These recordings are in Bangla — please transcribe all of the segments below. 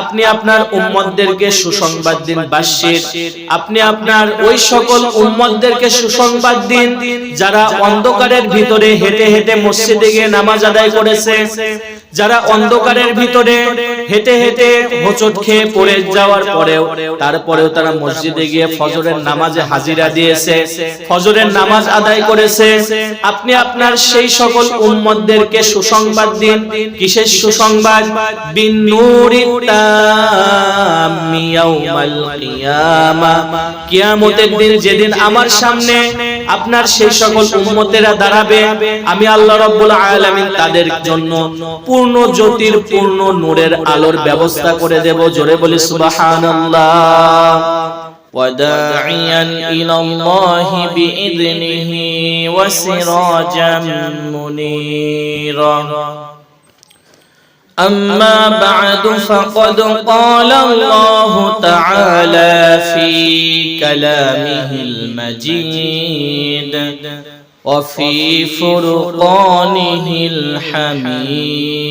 আপনি আপনার উম্মতদেরকে সুসংবাদ দিন বাশশির আপনি আপনার ওই সকল উম্মতদেরকে সুসংবাদ দিন, যারা অন্ধকারের ভিতরে হেঁটে হেঁটে মসজিদে গিয়ে নামাজ আদায় করেছে, যারা অন্ধকারের ভিতরে হেঁটে হেঁটে হোঁচট খেয়ে পড়ে যাওয়ার পরেও, তারপরেও তারা মসজিদে গিয়ে ফজরের নামাজে হাজিরা দিয়েছে, ফজরের নামাজ আদায় করেছে আপনি আপনার সেই সকল উম্মতদেরকে সুসংবাদ দিন। কিসের সুসংবাদ? বিন নূরি তাম্মি ইয়াউমাল কিয়ামা। কিয়ামতের দিন যেদিন আমার সামনে আপনার সেই সকল উম্মতেরা দাঁড়াবে, আমি আল্লাহ রাব্বুল আলামিন তাদের জন্য পূর্ণ জ্যোতির, পূর্ণ নূরের আলোর ব্যবস্থা করে দেব। জোরে বলি সুবহানাল্লাহ। وداعيا إلى الله بإذنه وسراجا منيرا. أما بعد فقد قال الله تعالى في كلامه المجيد وفي فرقانه الحميد.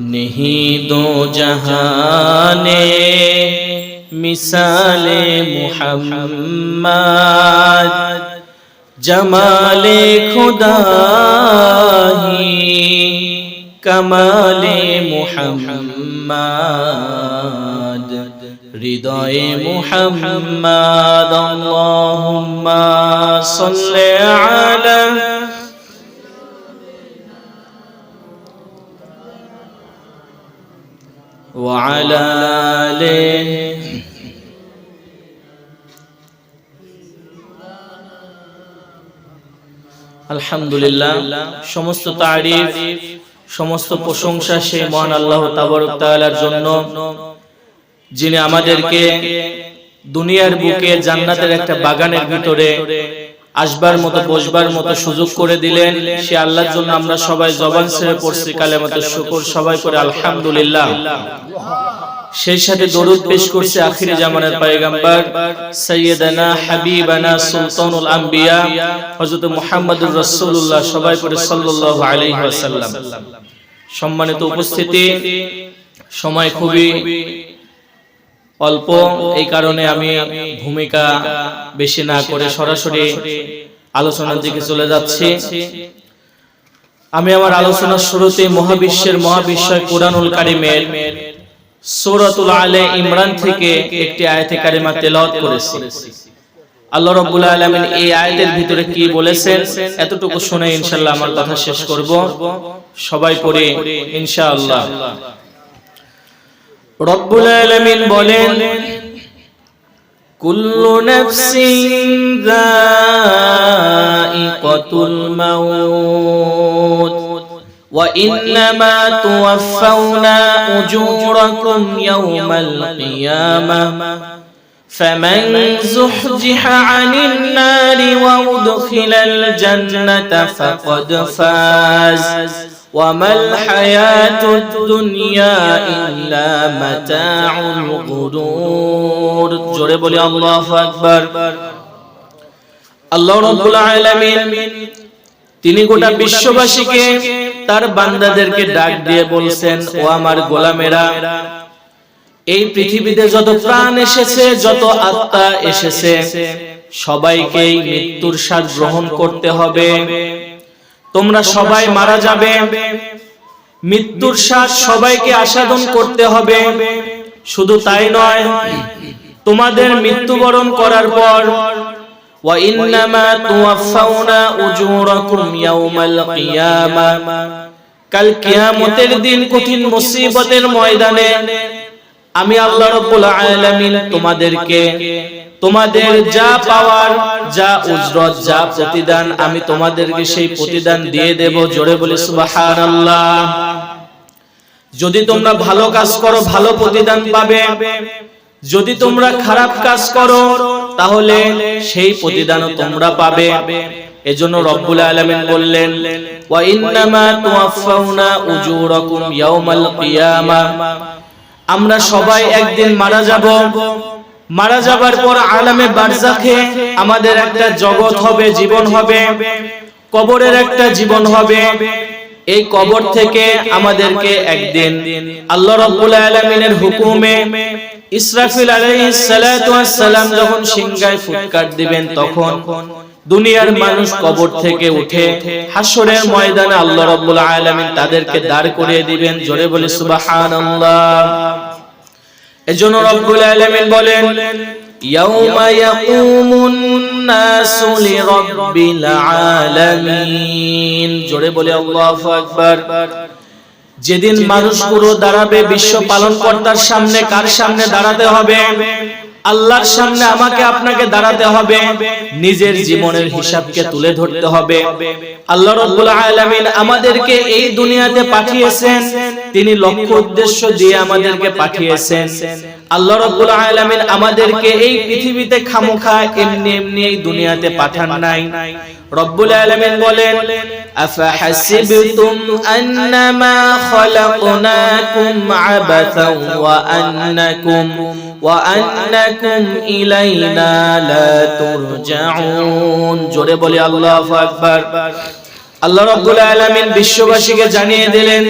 नहीं दो जहाने मिसाल मुहम्मद जमाले खुदा कमाले मुहम्मद। হৃদয়ে মুহাম্মদ আল্লাহুম্মা সাল্লি আলা وعلى آله আলহামদুলিল্লাহ সমস্ত তারিফ সমস্ত প্রশংসা সেই মহান আল্লাহ তাবারক তাআলার জন্য যিনি আমাদেরকে দুনিয়ার বুকে জান্নাতের একটা বাগানের ভিতরে আসবার মতো, বসবার মতো সুযোগ করে দিলেন। সে আল্লাহর জন্য আমরা সবাই জবান ছেড়ে পড়ছি, কালেমাতে শুকর। সবাই করে আলহামদুলিল্লাহ। সেই সাথে দরুদ পেশ করছে আখিরি জামানের পয়গম্বর সৈয়দানা হাবিবানা সুলতানুল আম্বিয়া, হযরত মুহাম্মদুর রাসূলুল্লাহ, সবাই করে সাল্লাল্লাহু আলাইহি ওয়াসাল্লাম। সম্মানিত উপস্থিতি, সময় খুবই অল্প এই কারণে আমি ভূমিকা বেশি না করে সরাসরি আলোচনার দিকে চলে যাচ্ছি। আমি আমার আলোচনার শুরুতে মহাবিশ্বের মহাবিশ্বয় কোরআনুল কারিমের সূরাতুল আলে ইমরান থেকে একটি আয়াতে কারিমা তেলাওয়াত করেছি। আল্লাহ রাব্বুল আলামিন এই আয়াতের ভিতরে কি বলেছেন এতটুকু শুনে ইনশাআল্লাহ আমার কথা শেষ করব। সবাই পড়ে, ইনশাআল্লাহ। রব্বুল আলামিন বলেন কুল্লু নাফসিন যায়িকাতুল মাউত وإنما توفون أجوركم يوم القيامة فمن زحزح عن النار وأدخل الجنة فقد فاز وما الحياة الدنيا إلا متاع الغرور জোরে বলি আল্লাহু আকবার আল্লাহ রাব্বুল আলামিন তিনি গোটা বিশ্ববাসীকে তার বান্দাদেরকে ডাক দিয়ে বলছেন ও আমার গোলামেরা এই পৃথিবীতে যত প্রাণ এসেছে যত আত্মা এসেছে সবাইকেই মৃত্যুর স্বাদ গ্রহণ করতে হবে তোমরা সবাই মারা যাবে মৃত্যুর স্বাদ সবাইকে আস্বাদন করতে হবে শুধু তাই নয় তোমাদের মৃত্যুবরণ করার পর وإنما توفون أجوركم يوم القيامة কাল কিয়ামতের দিন কঠিন মুসিবতের ময়দানে আমি আল্লাহ রাব্বুল আলামিন তোমাদেরকে তোমাদের যা পাওয়ার যা উজরত যা প্রতিদান আমি তোমাদেরকে সেই প্রতিদান দিয়ে দেব। জোরে বলে সুবহানাল্লাহ। যদি তোমরা ভালো কাজ করো ভালো প্রতিদান পাবে। যদি তোমরা খারাপ কাজ করো তাহলে সেই প্রতিদানও তোমরা পাবে। এজন্য রব্বুল আলামিন বললেন ওয়া ইন্নামা তুওয়াফাউনা উজুরাকুম ইয়াউমাল কিয়ামা। আমরা সবাই একদিন মারা যাব। মারা যাবার পর আলামে বারজাখে আমাদের একটা জগৎ হবে, জীবন হবে, কবরের একটা জীবন হবে। এই কবর থেকে আমাদেরকে একদিন আল্লাহ রাব্বুল আলামিনের হুকুমে ইসরাফিল আলাইহিস সালাতু ওয়াস সালাম যখন সিংহায় ফুৎকার দিবেন, তখন দুনিয়ার মানুষ কবর থেকে উঠে হাসরের ময়দানে আল্লাহ রাব্বুল আলামিন তাদেরকে দাঁড় করিয়ে দিবেন, জোরে বলে সুবহানাল্লাহ। এজন্য রব্বুল আলামিন বলেন ইয়াউমা ইয়াকুমুন নাসু লিরাব্বিল আলামিন। জোরে বলে আল্লাহু আকবার। যেদিন মানুষ পুরো দাঁড়াবে বিশ্ব পালন কর্তার সামনে কার সামনে দাঁড়াতে হবে? আল্লাহর সামনে আমাকে আপনাকে দাঁড়াতে হবে। নিজের জীবনের হিসাবকে তুলে ধরতে হবে। আল্লাহ রাব্বুল আলামিন আমাদেরকে এই দুনিয়াতে পাঠিয়েছেন। তিনি লক্ষ্য উদ্দেশ্য দিয়ে আমাদেরকে পাঠিয়েছেন। আল্লাহ রাব্বুল আলামিন আমাদেরকে এই পৃথিবীতে খামোখা এমনি এমনি এই দুনিয়াতে পাঠান নাই। রব্বুল আলামিন বলেন আফাহাসিবতুম আন্নামা খালাকনাকুম আবাথাও ওয়া আন্নাকুম ওয়া আন্নাকুম ইলাইনা লা তুরজাউন। জোরে বলি আল্লাহু আকবার। আল্লাহ রাব্বুল আলামিন বিশ্ববাসীকে জানিয়ে দিলেন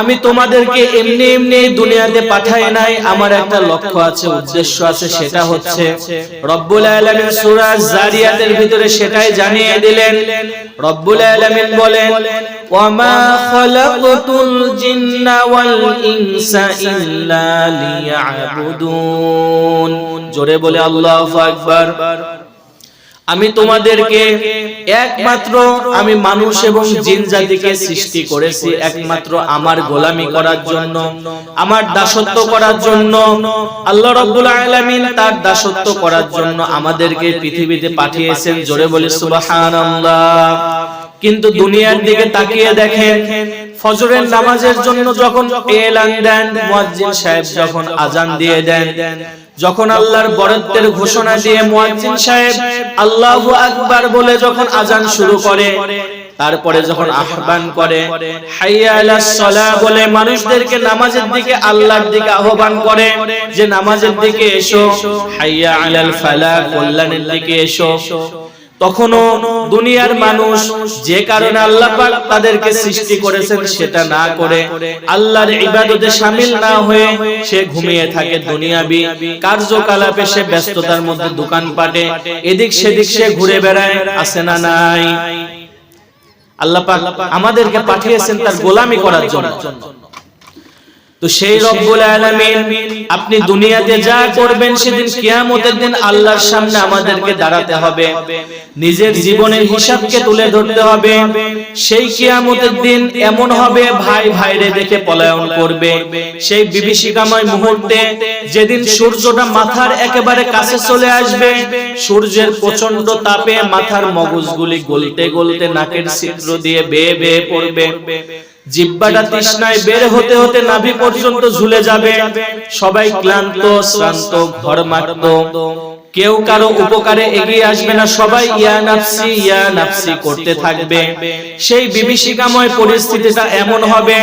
আমি তোমাদেরকে এমনি এমনি দুনিয়াতে পাঠাই নাই। আমার একটা লক্ষ্য আছে, উদ্দেশ্য আছে, সেটা হচ্ছে রব্বুল আলামিন সূরা জারিয়াতের ভিতরে সেটাই জানিয়ে দিলেন। রব্বুল আলামিন বলেন, ওয়ামা খালাকতুল জিন্না ওয়াল ইনসা ইল্লা লিয়াবুদুন। জোরে বলে আল্লাহু আকবার। আমি তোমাদেরকে একমাত্র আমি মানুষ এবং জিন জাতিকে সৃষ্টি করেছি একমাত্র আমার গোলামি করার জন্য আমার দাসত্ব করার জন্য আল্লাহ রাব্বুল আলামিন তার দাসত্ব করার জন্য আমাদেরকে পৃথিবীতে পাঠিয়েছেন জোরে বলে সুবহানাল্লাহ। কিন্তু দুনিয়ার দিকে তাকিয়ে দেখেন ফজরের নামাজের জন্য যখন এলান দেন মুয়াজ্জিন সাহেব যখন আজান দিয়ে দেন যখন আল্লাহর বরত্বের ঘোষণা দিয়ে মুয়াজ্জিন সাহেব আল্লাহু আকবার বলে যখন আজান শুরু করে তারপরে যখন আহ্বান করে বলে মানুষদেরকে নামাজের দিকে আল্লাহর দিকে আহ্বান করে যে নামাজের দিকে এসো হাইয়া আলাল ফালাহ কল্যাণের দিকে এসো। তখনও দুনিয়ার মানুষ যে কারণে আল্লাহ পাক তাদেরকে সৃষ্টি করেছেন সেটা না করে আল্লাহর ইবাদতে শামিল না হয়ে সে ঘুমিয়ে থাকে দুনিয়াবি কার্যকলাপে সে ব্যস্ততার মধ্যে দোকান পাটে এদিক সেদিক সে ঘুরে বেড়ায় আসে না নাই। আল্লাহ পাক আমাদেরকে পাঠিয়েছেন তার গোলামি করার জন্য। তো সেই রব্বুল আলামিন আপনি দুনিয়াতে যা করবেন সেদিন কিয়ামতের দিন আল্লাহর সামনে আমাদেরকে দাঁড়াতে হবে। নিজের জীবনের হিসাবকে তুলে ধরতে হবে। সেই কিয়ামতের দিন এমন হবে ভাই ভাইরে দেখে পলায়ন করবে। সেই বিভীষিকাময় মুহূর্তে যেদিন সূর্যটা মাথার একেবারে কাছে চলে আসবে। সূর্যের প্রচণ্ড তাপে মাথার মগজগুলি গলতে গলতে নাকের ছিদ্র দিয়ে বেয়ে বেয়ে পড়বে। জিব্বাটা তৃষ্ণায় বের হতে হতে নাভি পর্যন্ত ঝুলে যাবে। সবাই ক্লান্ত শ্রান্ত ঘর মারত কেউ কারো উপকারে এগিয়ে আসবে না সবাই ইয়া নাফসি ইয়া নাফসি করতে থাকবে সেই বিভীষিকাময় পরিস্থিতিটা এমন হবে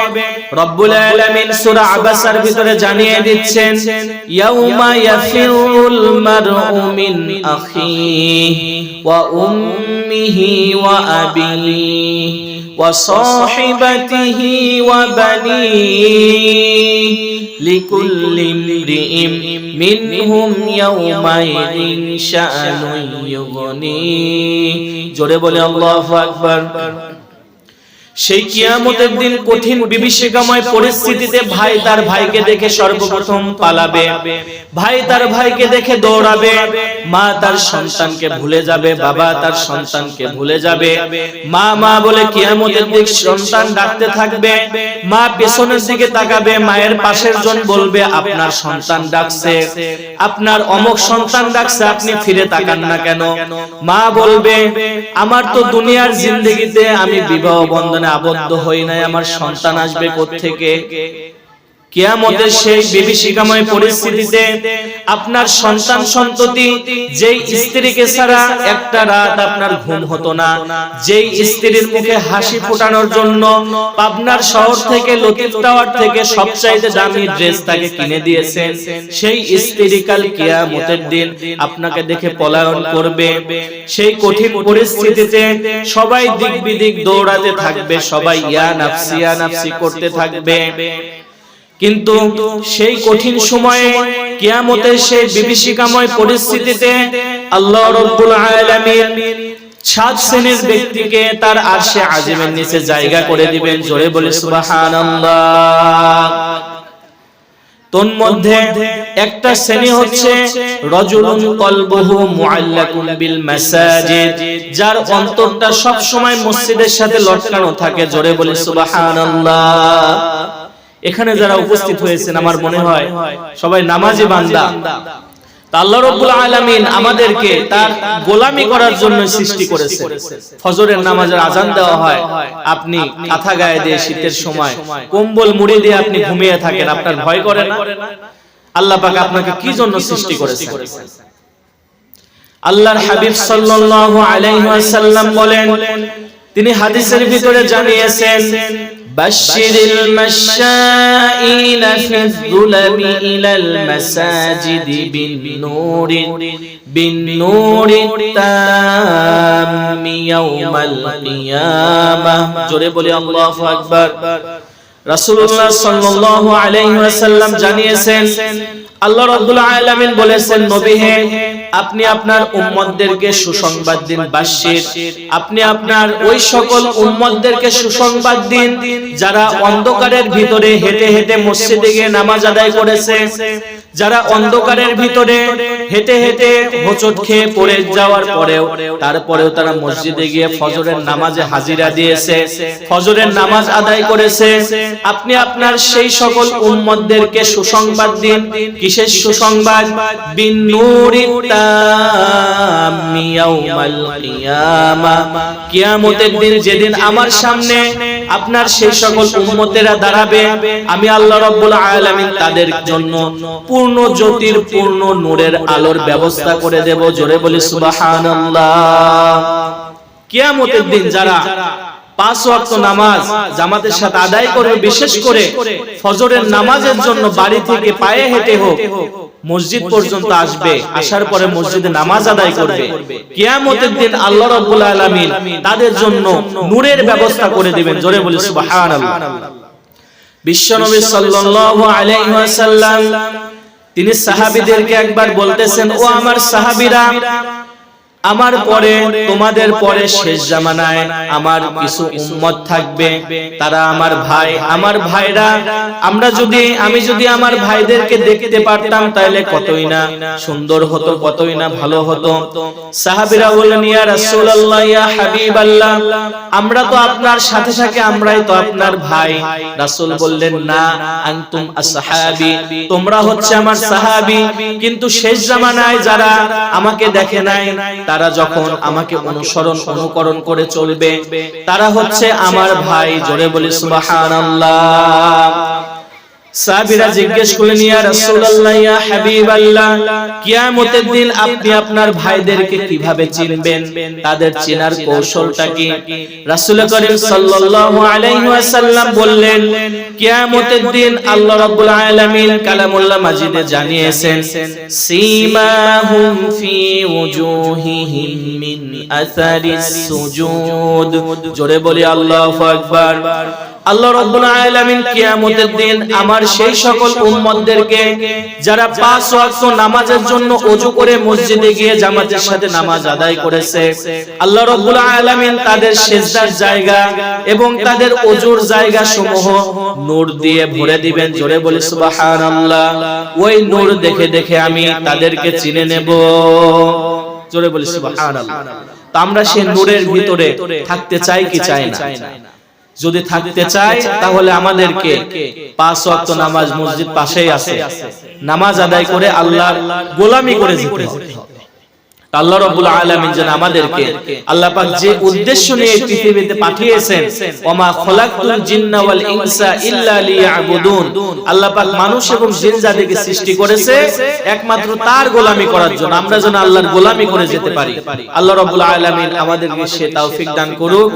রব্বুল আলামিন সূরা আবাসার ভিতরে জানিয়ে দিচ্ছেন ইয়াউমা ইয়াফিরুল মারউ মিন আখিহি ওয়া উম্মিহি ওয়া আবিহি وصاحبته وبنيه لكل امرئ منهم يومئذ ইনশা ইনশাআন ইউগনি। জোরে বলে আল্লাহু আকবার। সেই কিয়ামতের দিন কঠিন বিভীষিকাময় পরিস্থিতিতে ভাই তার ভাইকে দেখে সর্বপ্রথম পালাবে। ভাই তার ভাইকে দেখে দৌড়াবে। মা তার সন্তানকে ভুলে যাবে বাবা তার সন্তানকে ভুলে যাবে। মা মা বলে কিয়ামতের দিক সন্তান ডাকতে থাকবে। মা পেছনের দিকে তাকাবে মায়ের পাশের জন বলবে আপনার সন্তান ডাকছে। আপনার অমক সন্তান ডাকছে আপনি ফিরে তাকান না কেন? মা বলবে আমার তো দুনিয়ার জিন্দগিতে আমি বিবাহ বন্ধনে আবদ্ধ হই নাই আমার সন্তান আসবে থেকে কিয়ামতের সেই বিভীষিকাময় পরিস্থিতিতে আপনার সন্তান সন্ততি যেই স্ত্রীকে ছাড়া একটা রাত আপনার ঘুম হতো না। যেই স্ত্রীর মুখে হাসি ফোটানোর জন্য পাবনার শহর থেকে লতিফ টাওয়ার থেকে সবচাইতে দামি ড্রেস তাকে কিনে দিয়েছেন। সেই স্ত্রী কাল কিয়ামতের দিন আপনাকে দেখে পলায়ন করবে। সেই কঠিন পরিস্থিতিতে সবাই দিক বিদিক দৌড়াতে থাকবে। সবাই ইয়া নাফসি ইয়া নাফসি করতে থাকবে। কিন্তু সেই কঠিন সময়ে কিয়ামতের সেই বিভীষিকাময় পরিস্থিতিতে আল্লাহ রব্বুল আলামিন সাত শ্রেণির ব্যক্তিকে তার আরশে আজিমের নিচে জায়গা করে দিবেন। জোরে বলে সুবহানাল্লাহ। তোর মধ্যে একটা শ্রেণি হচ্ছে রজুলুন কলবহু মুআল্লাকুন বিল মাসাজিদ যার অন্তরটা সব সময় মসজিদের সাথে লটকানো থাকে। জোরে বলে সুবহানাল্লাহ। এখানে যারা উপস্থিত হয়েছেন আমার মনে হয় সবাই নামাজি বান্দা। আল্লাহ রব্বুল আলামিন আমাদেরকে তার গোলামি করার জন্য সৃষ্টি করেছে। ফজরের নামাজের আজান দেওয়া হয়। আপনি কাঁথা গায়ে দিয়ে শীতের সময় কম্বল মুড়ি দিয়ে আপনি ঘুমিয়ে থাকেন আপনার ভয় করে না? আল্লাহ পাক আপনাকে কি জন্য সৃষ্টি করেছে আল্লাহর হাবিব সাল্লাল্লাহু আলাইহি ওয়াসাল্লাম বলেন তিনি হাদিসের ভিতরে জানিয়েছেন بشر المشائين في الظلم إلى المساجد بالنور بالنور التام يوم القيامة জোরে বলি আল্লাহু আকবার রাসূলুল্লাহ সাল্লাল্লাহু আলাইহি ওয়াসাল্লাম জানিয়েছেন আল্লাহ রাব্বুল আলামিন বলেছেন নবী হে আপনি আপনার উম্মতদেরকে সুসংবাদ দিন বাশির আপনি আপনার ওই সকল উম্মতদেরকে সুসংবাদ দিন, যারা অন্ধকারের ভিতরে হেঁটে হেঁটে মসজিদে গিয়ে নামাজ আদায় করেছে, যারা অন্ধকারের ভিতরে হেঁটে হেঁটে হোঁচট খেয়ে পড়ে যাওয়ার পরেও, তারপরেও তারা মসজিদে গিয়ে ফজরের নামাজে হাজিরা দিয়েছে, ফজরের নামাজ আদায় করেছে। আপনি আপনার সেই সকল উম্মতদেরকে সুসংবাদ দিন, কিসের সুসংবাদ? বিন কিয়ামতের দিন যেদিন আমার সামনে আপনার সেই সকল উম্মতেরা দাঁড়াবে, আমি আল্লাহ রাব্বুল আলামিন তাদের জন্য পূর্ণ জ্যোতির, পূর্ণ নূরের আলোর ব্যবস্থা করে দেব। জোরে বলি সুবহানাল্লাহ। কিয়ামতের দিন যারা পাঁচ ওয়াক্ত নামাজ জামাতের সাথে আদায় করবে, বিশেষ করে ফজরের নামাজের জন্য বাড়ি থেকে পায়ে হেঁটে হোক, মসজিদ পর্যন্ত আসবে, আসার পরে মসজিদে নামাজ আদায় করবে। কিয়ামতের দিন আল্লাহ রাব্বুল আলামিন তাদের জন্য নূরের ব্যবস্থা করে দিবেন। জোরে বলি, সুবহানাল্লাহ। বিশ্বনবী সাল্লাল্লাহু তিনি সাহাবীদেরকে একবার বলতেছেন, ও আমার সাহাবীরা আমার পরে তোমাদের পরে শেষ জামানায় আমার কিছু উম্মত থাকবে। তারা আমার ভাই আমার ভাইরা আমরা যদি আমি যদি আমার ভাইদেরকে দেখতে পারতাম তাহলে কতই না? সুন্দর হতো কতই না? ভালো হতো। সাহাবীরা বললেন ইয়া রাসূলুল্লাহ ইয়া হাবিবাল্লাহ। আমরা তো আপনার সাথে সাথে আমরাই তো আপনার ভাই। রাসূল বললেন না আনতুম আসহাবি তোমরা হচ্ছে আমার সাহাবী। কিন্তু শেষ জামানায় যারা আমাকে দেখে নাই তারা যখন আমাকে অনুসরণ অনুকরণ করে চলবে তারা হচ্ছে আমার ভাই। জোরে বলি সুবহানাল্লাহ। সাহাবীরা জিজ্ঞেস করলেন ইয়া রাসূলুল্লাহ ইয়া হাবিবাল্লাহ কিয়ামতের দিন আপনি আপনার ভাইদেরকে কীভাবে চিনবেন? তাদের চেনার কৌশলটা কি? রাসূল করিম সাল্লাল্লাহু আলাইহি ওয়াসাল্লাম বললেন কিয়ামতের দিন আল্লাহ রাব্বুল আলামিন কালামুল্লাহ মাজিদে জানিয়েছেন সীমাহুম ফি ওয়ুজুহিহিম আসারিস সুজুদ। জোরে বলি আল্লাহু আকবার। আল্লাহ রাব্বুল আলামিন কিয়ামতের দিন আমার সেই সকল উম্মতদেরকে, যারা পাঁচ ওয়াক্ত নামাজের জন্য ওযু করে মসজিদে গিয়ে জামাতের সাথে নামাজ আদায় করেছে, আল্লাহ রাব্বুল আলামিন তাদের সেজদার জায়গা এবং তাদের ওযুর জায়গা সমূহ নূর দিয়ে ভরে দিবেন। জোরে বলি সুবহানাল্লাহ। ওই নূর দেখে দেখে আমি তাদেরকে চিনে নেব। জোরে বলি সুবহানাল্লাহ। তো আমরা সেই নূরের ভিতরে থাকতে চাই কি চাই না? যদি থাকতে চাই তাহলে আমাদেরকে পাঁচ ওয়াক্ত নামাজ মসজিদ পাশেই আছে। নামাজ আদায় করে আল্লাহর গোলামি করে যেতে হবে। আল্লাহ রাব্বুল আলামিন যেন আমাদেরকে আল্লাহ পাক যে উদ্দেশ্য নিয়ে পৃথিবীতে পাঠিয়েছেন, ওমা খলাকতুল জিন্না ওয়াল ইনসা ইল্লা লিয়াবুদুন আল্লাহ পাক মানুষ এবং জিন জাতিকে সৃষ্টি করেছে, একমাত্র তার গোলামি করার জন্য আমরা যেন আল্লাহর গোলামি করে যেতে পারি। আল্লাহ রাব্বুল আলামিন আমাদেরকে সে তৌফিক দান করুক।